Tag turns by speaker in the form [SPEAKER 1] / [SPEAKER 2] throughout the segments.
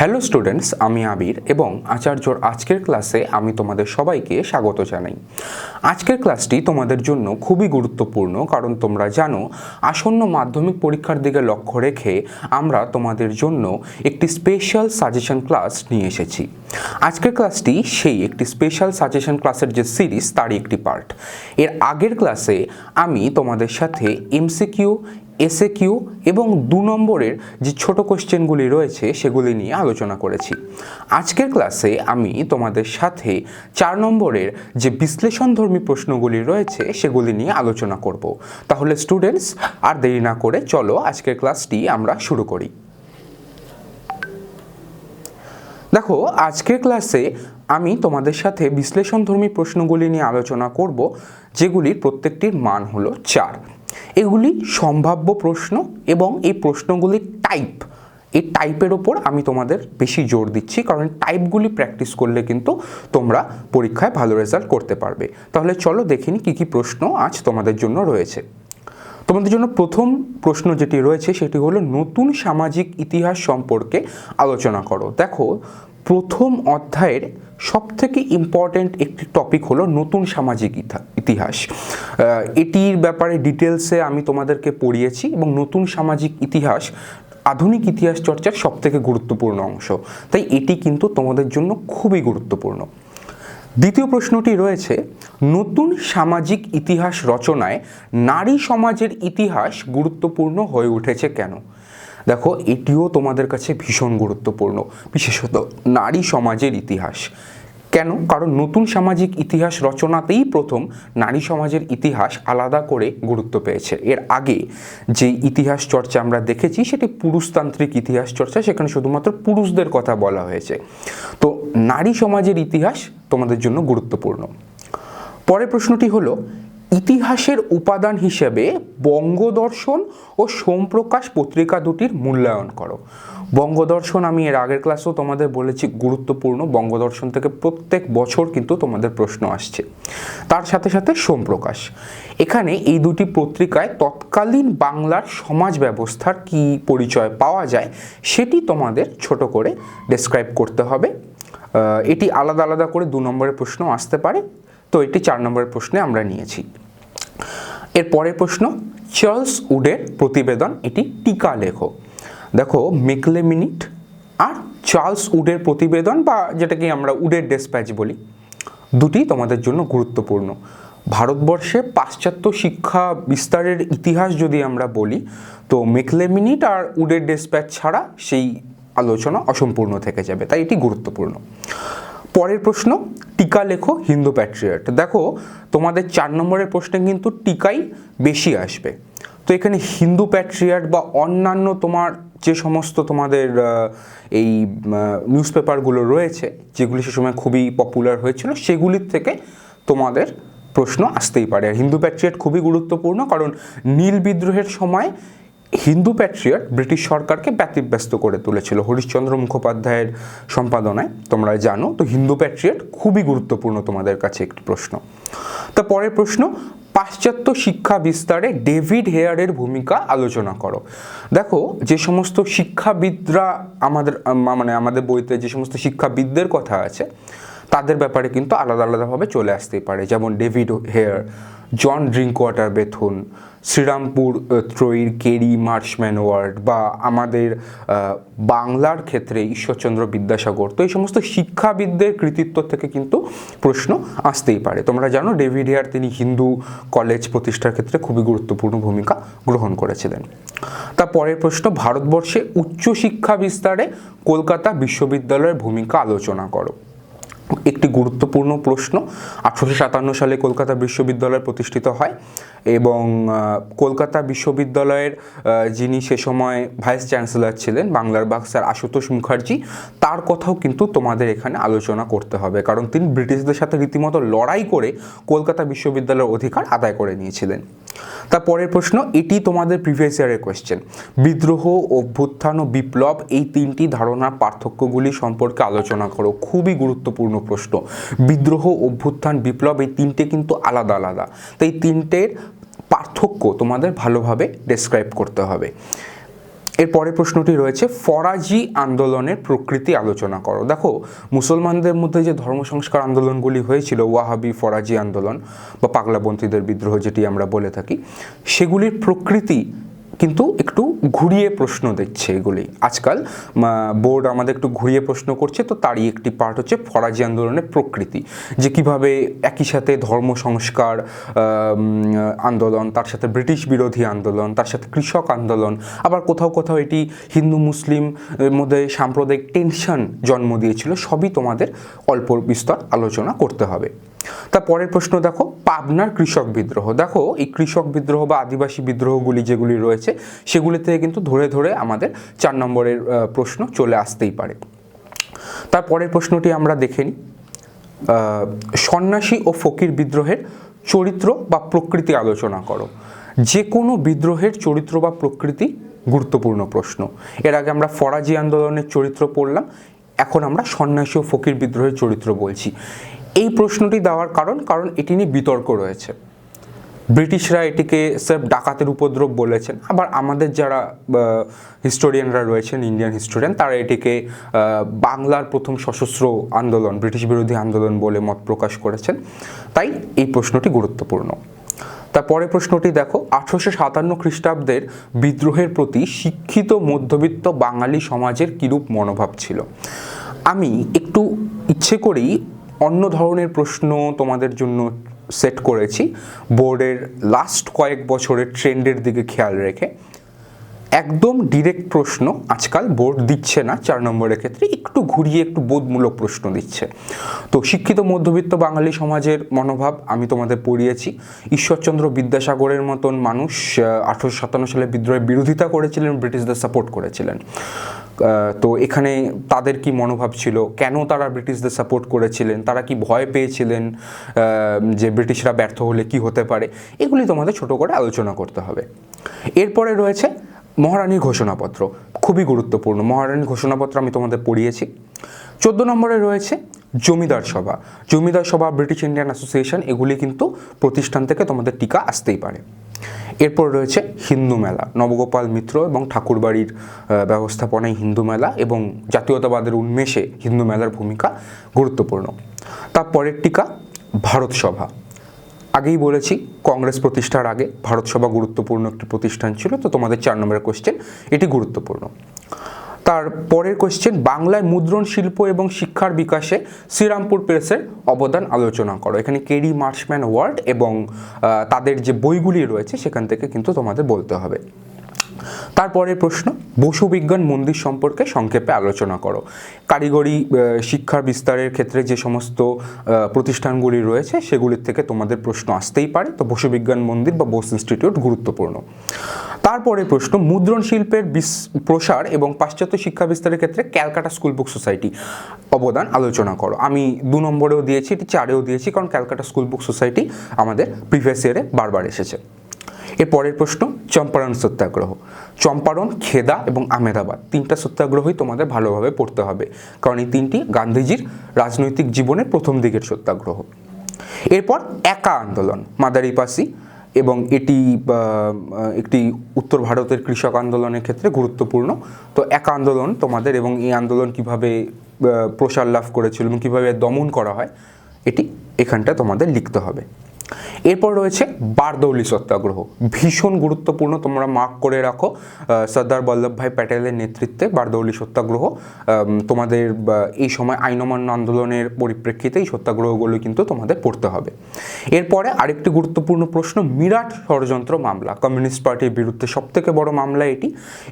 [SPEAKER 1] Hello students আমি আবির এবং আচার্যর আজকের ক্লাসে আমি তোমাদের সবাইকে স্বাগত জানাই। আজকের ক্লাসটি তোমাদের জন্য খুবই গুরুত্বপূর্ণ কারণ তোমরা জানো, আসন্ন মাধ্যমিক পরীক্ষার দিকে লক্ষ্য রেখে আমরা তোমাদের জন্য একটি স্পেশাল সাজেশন ক্লাস নিয়ে এসেছি। আজকের ক্লাসটি সেই একটি স্পেশাল সাজেশন ক্লাসের যে সিরিজ তারই একটি পার্ট এর আগের ক্লাসে আমি তোমাদের সাথে এমসিকিউ এসএ কিউ এবং দু নম্বরের যে ছোট কোশ্চেনগুলি রয়েছে সেগুলি নিয়ে আলোচনা করেছি। আজকের ক্লাসে আমি তোমাদের সাথে চার নম্বরের যে বিশ্লেষণধর্মী প্রশ্নগুলি রয়েছে সেগুলি নিয়ে আলোচনা করব। তাহলে স্টুডেন্টস আর দেরি না করে চলো আজকের ক্লাসটি আমরা শুরু করি। দেখো, আজকের ক্লাসে আমি তোমাদের সাথে বিশ্লেষণধর্মী প্রশ্নগুলি নিয়ে আলোচনা করব, যেগুলির প্রত্যেকটির মান হলো চার। এগুলি সম্ভাব্য প্রশ্ন এবং এই প্রশ্নগুলির টাইপ এই টাইপের ওপর আমি তোমাদের বেশি জোর দিচ্ছি, কারণ টাইপগুলি প্র্যাকটিস করলে কিন্তু তোমরা পরীক্ষায় ভালো রেজাল্ট করতে পারবে। তাহলে চলো দেখিনি কী কী প্রশ্ন আজ তোমাদের জন্য রয়েছে। তোমাদের জন্য প্রথম প্রশ্ন যেটি রয়েছে সেটি হলো, নতুন সামাজিক ইতিহাস সম্পর্কে আলোচনা করো। দেখো, প্রথম অধ্যায়ের সবথেকে ইম্পর্ট্যান্ট একটি টপিক হলো নতুন সামাজিক ইতিহাস। এটির ব্যাপারে ডিটেলসে আমি তোমাদেরকে পড়িয়েছি এবং নতুন সামাজিক ইতিহাস আধুনিক ইতিহাস চর্চার সবথেকে গুরুত্বপূর্ণ অংশ। তাই এটি কিন্তু তোমাদের জন্য খুবই গুরুত্বপূর্ণ। দ্বিতীয় প্রশ্নটি রয়েছে, নতুন সামাজিক ইতিহাস রচনায় নারী সমাজের ইতিহাস গুরুত্বপূর্ণ হয়ে উঠেছে কেন? দেখো, এটিও তোমাদের কাছে ভীষণ গুরুত্বপূর্ণ, বিশেষত নারী সমাজের ইতিহাস। কেন? কারণ নতুন সামাজিক ইতিহাস রচনাতেই প্রথম নারী সমাজের ইতিহাস আলাদা করে গুরুত্ব পেয়েছে। এর আগে যে ইতিহাস চর্চা আমরা দেখেছি, সেটি পুরুষতান্ত্রিক ইতিহাস চর্চা, সেখানে শুধুমাত্র পুরুষদের কথা বলা হয়েছে। তো নারী সমাজের ইতিহাস তোমাদের জন্য গুরুত্বপূর্ণ। পরের প্রশ্নটি হলো ইতিহাসের উপাদান হিসেবে বঙ্গদর্শন ও সোমপ্রকাশ পত্রিকা দুটির মূল্যায়ন করো। বঙ্গদর্শন আমি এর আগের ক্লাসেও তোমাদের বলেছি, গুরুত্বপূর্ণ। বঙ্গদর্শন থেকে প্রত্যেক বছর কিন্তু তোমাদের প্রশ্ন আসছে। তার সাথে সাথে সোমপ্রকাশ। এখানে এই দুটি পত্রিকায় তৎকালীন বাংলার সমাজ ব্যবস্থার কি পরিচয় পাওয়া যায়, সেটি তোমাদের ছোট করে ডেসক্রাইব করতে হবে। এটি আলাদা আলাদা করে দু নম্বরের প্রশ্ন আসতে পারে। তো এটি চার নম্বরের প্রশ্নে আমরা নিয়েছি। এর পরের প্রশ্ন, চার্লস উডের প্রতিবেদন এটি টিকা লেখো। দেখো মেকলে মিনিট আর চার্লস উডের প্রতিবেদন বা যেটাকে আমরা উডের ডেসপ্যাচ বলি, দুটি তোমাদের জন্য গুরুত্বপূর্ণ। ভারতবর্ষে পাশ্চাত্য শিক্ষা বিস্তারের ইতিহাস যদি আমরা বলি, তো মেকলে মিনিট আর উডের ডেসপ্যাচ ছাড়া সেই আলোচনা অসম্পূর্ণ থেকে যাবে, তাই এটি গুরুত্বপূর্ণ। পরের প্রশ্ন, টিকা লেখো হিন্দু প্যাট্রিয়ট দেখো, তোমাদের চার নম্বরের প্রশ্নে কিন্তু টিকাই বেশি আসবে। তো এখানে হিন্দু প্যাট্রিয়াট বা অন্যান্য তোমার যে সমস্ত তোমাদের এই নিউজ পেপারগুলো রয়েছে, যেগুলি সে সময় খুবই পপুলার হয়েছিল, সেগুলির থেকে তোমাদের প্রশ্ন আসতেই পারে। আর হিন্দু প্যাট্রিয়ট খুবই গুরুত্বপূর্ণ, কারণ নীল বিদ্রোহের সময় হিন্দু প্যাট্রিয়ট ব্রিটিশ সরকারকে ব্যতিব্যস্ত করে তুলেছিল হরিশ্চন্দ্র মুখোপাধ্যায়ের সম্পাদনায়। তোমরা জানো, তো হিন্দু প্যাট্রিয়ট খুবই গুরুত্বপূর্ণ তোমাদের কাছে একটি প্রশ্ন। তা পরের প্রশ্ন, পাশ্চাত্য শিক্ষা বিস্তারে ডেভিড হেয়ারের ভূমিকা আলোচনা করো। দেখো, যে সমস্ত শিক্ষাবিদরা আমাদের মানে আমাদের বইতে যে সমস্ত শিক্ষাবিদদের কথা আছে, তাদের ব্যাপারে কিন্তু আলাদা আলাদাভাবে চলে আসতেই পারে। যেমন David Hare, John drink water Bethune Serampore ত্রয়ীর Carey Marshman Ward বা আমাদের বাংলার ক্ষেত্রে ঈশ্বরচন্দ্র বিদ্যাসাগর। তো এই সমস্ত শিক্ষাবিদদের কৃতিত্ব থেকে কিন্তু প্রশ্ন আসতেই পারে। তোমরা জানো, ডেভিড হেয়ার তিনি হিন্দু কলেজ প্রতিষ্ঠার ক্ষেত্রে খুবই গুরুত্বপূর্ণ ভূমিকা গ্রহণ করেছিলেন। তার পরের প্রশ্ন, ভারতবর্ষে উচ্চশিক্ষা বিস্তারে কলকাতা বিশ্ববিদ্যালয়ের ভূমিকা আলোচনা করো। একটি গুরুত্বপূর্ণ প্রশ্ন। আঠারোশো সাতান্ন সালে কলকাতা বিশ্ববিদ্যালয় প্রতিষ্ঠিত হয় এবং কলকাতা বিশ্ববিদ্যালয়ের যিনি সে সময় ভাইস চ্যান্সেলর ছিলেন বাংলার বাগ স্যার আশুতোষ মুখার্জি, তার কথাও কিন্তু তোমাদের এখানে আলোচনা করতে হবে। কারণ তিনি ব্রিটিশদের সাথে রীতিমতো লড়াই করে কলকাতা বিশ্ববিদ্যালয়ের অধিকার আদায় করে নিয়েছিলেন। তার পরের প্রশ্ন, এটি তোমাদের প্রিভিয়াস ইয়ারের কোয়েশ্চেন বিদ্রোহ, অভ্যুত্থান ও বিপ্লব এই তিনটি ধারণার পার্থক্যগুলি সম্পর্কে আলোচনা করো। খুবই গুরুত্বপূর্ণ প্রশ্ন। বিদ্রোহ, অভ্যুত্থান, বিপ্লব এই তিনটে কিন্তু আলাদা আলাদা। তো এই তিনটের পার্থক্য তোমাদের ভালোভাবে ডেসক্রাইব করতে হবে। এর পরের প্রশ্নটি রয়েছে, ফরাজি আন্দোলনের প্রকৃতি আলোচনা করো। দেখো, মুসলমানদের মধ্যে যে ধর্ম সংস্কার আন্দোলনগুলি হয়েছিল, ওয়াহাবি ফরাজি আন্দোলন বা পাগলাবন্তীদের বিদ্রোহ যেটি আমরা বলে থাকি, সেগুলির প্রকৃতি কিন্তু একটু ঘুরিয়ে প্রশ্ন দিচ্ছে এগুলি। আজকাল বোর্ড আমাদের একটু ঘুরিয়ে প্রশ্ন করছে, তো তারই একটি পার্ট হচ্ছে ফরাজি আন্দোলনের প্রকৃতি। যে কীভাবে একই সাথে ধর্ম সংস্কার আন্দোলন, তার সাথে ব্রিটিশ বিরোধী আন্দোলন, তার সাথে কৃষক আন্দোলন, আবার কোথাও কোথাও এটি হিন্দু, মুসলিম মধ্যে সাম্প্রদায়িক টেনশন জন্ম দিয়েছিল, সবই তোমাদের অল্প বিস্তর আলোচনা করতে হবে। তার পরের প্রশ্ন দেখো, পাবনার কৃষক বিদ্রোহ। দেখো, এই কৃষক বিদ্রোহ বা আদিবাসী বিদ্রোহগুলি যেগুলি রয়েছে, সেগুলি থেকে কিন্তু ধরে ধরে আমাদের চার নম্বরের প্রশ্ন চলে আসতেই পারে। তার পরের প্রশ্নটি আমরা দেখে নিই। সন্ন্যাসী ও ফকির বিদ্রোহের চরিত্র বা প্রকৃতি আলোচনা করো। যে কোনো বিদ্রোহের চরিত্র বা প্রকৃতি গুরুত্বপূর্ণ প্রশ্ন। এর আগে আমরা ফরাজি আন্দোলনের চরিত্র পড়লাম, এখন আমরা সন্ন্যাসী ও ফকির বিদ্রোহের চরিত্র বলছি। এই প্রশ্নটি দেওয়ার কারণ কারণ এটি নিয়ে বিতর্ক রয়েছে। ব্রিটিশরা এটিকে স্রেফ ডাকাতের উপদ্রব বলেছেন। আবার আমাদের যারা হিস্টোরিয়ানরা রয়েছেন ইন্ডিয়ান হিস্টোরিয়ান তারা এটিকে বাংলার প্রথম সশস্ত্র আন্দোলন, ব্রিটিশ বিরোধী আন্দোলন বলে মত প্রকাশ করেছেন। তাই এই প্রশ্নটি গুরুত্বপূর্ণ। তারপরে প্রশ্নটি দেখো, আঠারোশো সাতান্ন খ্রিস্টাব্দের বিদ্রোহের প্রতি শিক্ষিত মধ্যবিত্ত বাঙালি সমাজের কিরূপ মনোভাব ছিল? আমি একটু ইচ্ছে করেই অন্য ধরনের প্রশ্ন তোমাদের জন্য সেট করেছি। বোর্ডের লাস্ট কয়েক বছরের ট্রেন্ডের দিকে খেয়াল রেখে। একদম ডিরেক্ট প্রশ্ন আজকাল বোর্ড দিচ্ছে না, চার নম্বরের ক্ষেত্রে একটু ঘুরিয়ে একটু বোধমূলক প্রশ্ন দিচ্ছে। তো শিক্ষিত মধ্যবিত্ত বাঙালি সমাজের মনোভাব আমি তোমাদের পড়িয়েছি। ঈশ্বরচন্দ্র বিদ্যাসাগরের মতন মানুষ আঠারোশো সাতান্ন সালে বিদ্রোহের বিরোধিতা করেছিলেন, ব্রিটিশদের সাপোর্ট করেছিলেন। তো এখানে তাদের কি মনোভাব ছিল? কেন তারা ব্রিটিশদের সাপোর্ট করেছিলেন? তারা কি ভয় পেয়েছিলেন যে ব্রিটিশরা ব্যর্থ হলে কি হতে পারে? এগুলি তোমাদের ছোট করে আলোচনা করতে হবে। এরপরে রয়েছে মহারানীর ঘোষণাপত্র, খুবই গুরুত্বপূর্ণ। মহারানীর ঘোষণাপত্র আমি তোমাদের পড়িয়েছি। চোদ্দ নম্বরে রয়েছে জমিদার সভা। জমিদার সভা ব্রিটিশ ইন্ডিয়ান অ্যাসোসিয়েশন এগুলি কিন্তু প্রতিষ্ঠান থেকে তোমাদের টিকা আসতেই পারে। এরপর রয়েছে হিন্দু মেলা। নবগোপাল মিত্র এবং ঠাকুরবাড়ির ব্যবস্থাপনায় হিন্দু মেলা এবং জাতীয়তাবাদের উন্মেষে হিন্দু মেলার ভূমিকা গুরুত্বপূর্ণ। তারপরের টিকা, ভারত সভা। আগেই বলেছি, কংগ্রেস প্রতিষ্ঠার আগে ভারতসভা গুরুত্বপূর্ণ একটি প্রতিষ্ঠান ছিল, তো তোমাদের চার নম্বরের কোয়েশ্চেন এটি গুরুত্বপূর্ণ। তার পরের কোয়েশ্চেন বাংলায় মুদ্রণ শিল্প এবং শিক্ষার বিকাশে শ্রীরামপুর প্রেসের অবদান আলোচনা করো। এখানে কেরি, মার্শম্যান, ওয়ার্ড এবং তাদের যে বইগুলি রয়েছে, সেখান থেকে কিন্তু তোমাদের বলতে হবে। তারপরে প্রশ্ন, বসু বিজ্ঞান মন্দির সম্পর্কে সংক্ষেপে আলোচনা করো। কারিগরি শিক্ষার বিস্তারের ক্ষেত্রে যে সমস্ত প্রতিষ্ঠানগুলি রয়েছে, সেগুলির থেকে তোমাদের প্রশ্ন আসতেই পারে। তো বসু বিজ্ঞান মন্দির বা বোস ইনস্টিটিউট গুরুত্বপূর্ণ। তারপরে প্রশ্ন, মুদ্রণ শিল্পের প্রসার এবং পাশ্চাত্য শিক্ষা বিস্তারের ক্ষেত্রে ক্যালকাটা স্কুল বুক সোসাইটি অবদান আলোচনা করো। আমি দু নম্বরেও দিয়েছি, এটি চারেও দিয়েছি, কারণ ক্যালকাটা স্কুল বুক সোসাইটি আমাদের প্রিভিয়াস ইয়ারে বারবার এসেছে। এর পরের প্রশ্ন, চম্পারণ সত্যাগ্রহ। চম্পারণ, খেদা এবং আমেদাবাদ তিনটা সত্যাগ্রহই তোমাদের ভালোভাবে পড়তে হবে, কারণ এই তিনটি গান্ধীজির রাজনৈতিক জীবনের প্রথম দিকের সত্যাগ্রহ। এরপর একা আন্দোলন মাদারিপাসি এবং এটি একটি উত্তর ভারতের কৃষক আন্দোলনের ক্ষেত্রে গুরুত্বপূর্ণ। তো একা আন্দোলন তোমাদের এবং এই আন্দোলন কীভাবে প্রসার লাভ করেছিল এবং কীভাবে দমন করা হয়, এটি এখানটা তোমাদের লিখতে হবে। এরপর রয়েছে বারদৌলি সত্যাগ্রহ। ভীষণ গুরুত্বপূর্ণ, তোমরা মার্ক করে রাখো। সর্দার বল্লভভাই প্যাটেলের নেতৃত্বে বারদৌলি সত্যাগ্রহ। তোমাদের এই সময় আইন অমান্য আন্দোলনের পরিপ্রেক্ষিতে এই সত্যাগ্রহগুলো কিন্তু তোমাদের পড়তে হবে। এরপরে আরেকটি গুরুত্বপূর্ণ প্রশ্ন, মিরাট ষড়যন্ত্র মামলা। কমিউনিস্ট পার্টির বিরুদ্ধে সবথেকে বড় মামলা এটি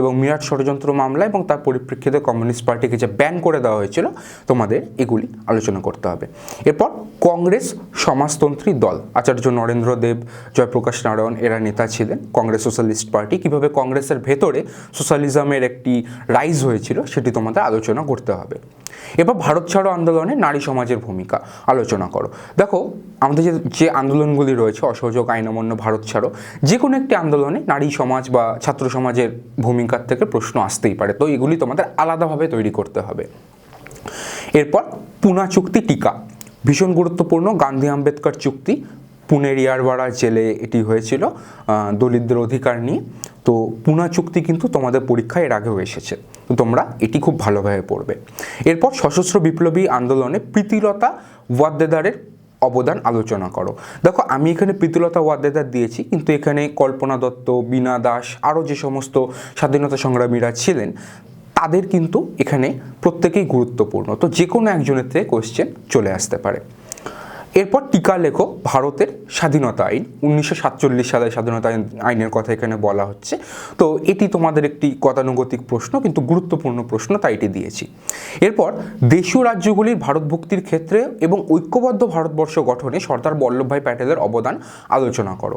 [SPEAKER 1] এবং মিরাট ষড়যন্ত্র মামলা এবং তার পরিপ্রেক্ষিতে কমিউনিস্ট পার্টিকে যে ব্যান করে দেওয়া হয়েছিল, তোমাদের এগুলি আলোচনা করতে হবে। এরপর কংগ্রেস সমাজতন্ত্রী দল। আচার্য নরেন্দ্র দেব, জয়প্রকাশ নারায়ণ এরা নেতা ছিলেন। Congress socialist party. কীভাবে কংগ্রেসের ভেতরে সোশ্যালিজমের একটি রাইজ হয়েছিল সেটি তোমাদের আলোচনা করতে হবে। এবার ভারত ছাড়ো আন্দোলনে নারী সমাজের ভূমিকা আলোচনা করো। দেখো, আমাদের যে যে আন্দোলনগুলি রয়েছে, অসহযোগ, আইন অমান্য, ভারত ছাড়ো যে কোনো একটি আন্দোলনে নারী সমাজ বা ছাত্র সমাজের ভূমিকার থেকে প্রশ্ন আসতেই পারে। তো এগুলি তোমাদের আলাদাভাবে তৈরি করতে হবে। এরপর পুনা চুক্তি টিকা। ভীষণ গুরুত্বপূর্ণ গান্ধী আম্বেদকর চুক্তি। পুনের ইয়ারবাড়া জেলে এটি হয়েছিল আহ, দলিতদের অধিকার নিয়ে। তো পুনা চুক্তি কিন্তু তোমাদের পরীক্ষায় এর আগেও এসেছে। তো তোমরা এটি খুব ভালোভাবে পড়বে। এরপর সশস্ত্র বিপ্লবী আন্দোলনে প্রীতিলতা ওয়াদ্দেদারের অবদান আলোচনা করো। দেখো আমি এখানে প্রীতিলতা ওয়াদ্দেদার দিয়েছি কিন্তু এখানে কল্পনা দত্ত বীণা দাস আরও যে সমস্ত স্বাধীনতা সংগ্রামীরা ছিলেন তাদের কিন্তু এখানে প্রত্যেকেই গুরুত্বপূর্ণ। তো যে কোনো একজনের থেকে কোয়েশ্চেন চলে আসতে পারে। এরপর টিকা লেখো ভারতের স্বাধীনতা আইন, উনিশশো সাতচল্লিশ সালের স্বাধীনতা আইন আইনের কথা এখানে বলা হচ্ছে। তো এটি তোমাদের একটি গতানুগতিক প্রশ্ন, কিন্তু গুরুত্বপূর্ণ প্রশ্ন, তাই এটি দিয়েছি। এরপর দেশীয় রাজ্যগুলির ভারতভুক্তির ক্ষেত্রে এবং ঐক্যবদ্ধ ভারতবর্ষ গঠনে সর্দার বল্লভভাই প্যাটেলের অবদান আলোচনা করো।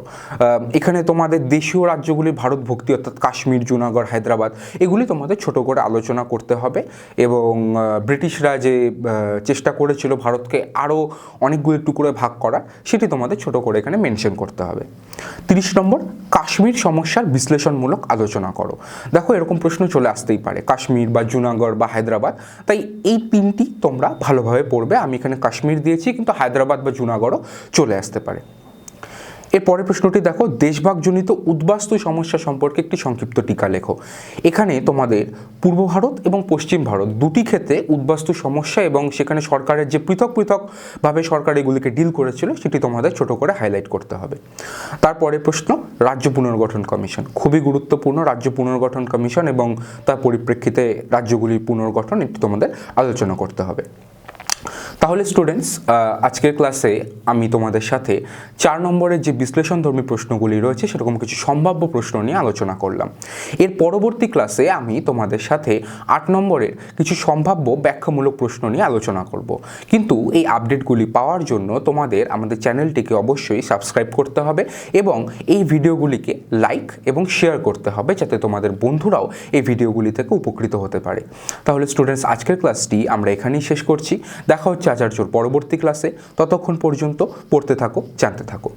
[SPEAKER 1] এখানে তোমাদের দেশীয় রাজ্যগুলির ভারতভুক্তি অর্থাৎ কাশ্মীর, জুনাগড়, হায়দ্রাবাদ, এগুলি তোমাদের ছোট করে আলোচনা করতে হবে এবং ব্রিটিশরা যে চেষ্টা করেছিল ভারতকে আরও অনেকগুলি টুকরোয় ভাগ করা, সেটি তোমাদের ছোট করে এখানে মেনশন করতে হবে। তিরিশ নম্বর, কাশ্মীর সমস্যার বিশ্লেষণমূলক আলোচনা করো। দেখো, এরকম প্রশ্ন চলে আসতেই পারে, কাশ্মীর বা জুনাগড় বা হায়দ্রাবাদ। তাই এই তিনটি তোমরা ভালোভাবে পড়বে, আমি এখানে কাশ্মীর দিয়েছি, কিন্তু হায়দ্রাবাদ বা জুনাগড়ও চলে আসতে পারে। এর পরের প্রশ্নটি, দেখো, দেশভাগজনিত উদ্বাস্তু সমস্যা সম্পর্কে একটি সংক্ষিপ্ত টিকা লেখো। এখানে তোমাদের পূর্ব ভারত এবং পশ্চিম ভারত দুটি ক্ষেত্রে উদ্বাস্তু সমস্যা এবং সেখানে সরকারের যে পৃথক পৃথকভাবে সরকার এগুলিকে ডিল করেছিল, সেটি তোমাদের ছোট করে হাইলাইট করতে হবে। তারপরে প্রশ্ন, রাজ্য পুনর্গঠন কমিশন। খুবই গুরুত্বপূর্ণ রাজ্য পুনর্গঠন কমিশন এবং তার পরিপ্রেক্ষিতে রাজ্যগুলির পুনর্গঠন এটি তোমাদের আলোচনা করতে হবে। তাহলে স্টুডেন্টস আজকের ক্লাসে আমি তোমাদের সাথে চার নম্বরের যে বিশ্লেষণধর্মী প্রশ্নগুলি রয়েছে, সেরকম কিছু সম্ভাব্য প্রশ্ন নিয়ে আলোচনা করলাম। এর পরবর্তী ক্লাসে আমি তোমাদের সাথে আট নম্বরের কিছু সম্ভাব্য ব্যাখ্যামূলক প্রশ্ন নিয়ে আলোচনা করব। কিন্তু এই আপডেটগুলি পাওয়ার জন্য তোমাদের আমাদের চ্যানেলটিকে অবশ্যই সাবস্ক্রাইব করতে হবে এবং এই ভিডিওগুলিকে লাইক এবং শেয়ার করতে হবে, যাতে তোমাদের বন্ধুরাও এই ভিডিওগুলি থেকে উপকৃত হতে পারে। তাহলে স্টুডেন্টস আজকের ক্লাসটি আমরা এখানেই শেষ করছি। দেখা হচ্ছে আচার্যর পরবর্তী ক্লাসে ততক্ষণ পর্যন্ত পড়তে থাকো জানতে থাকো।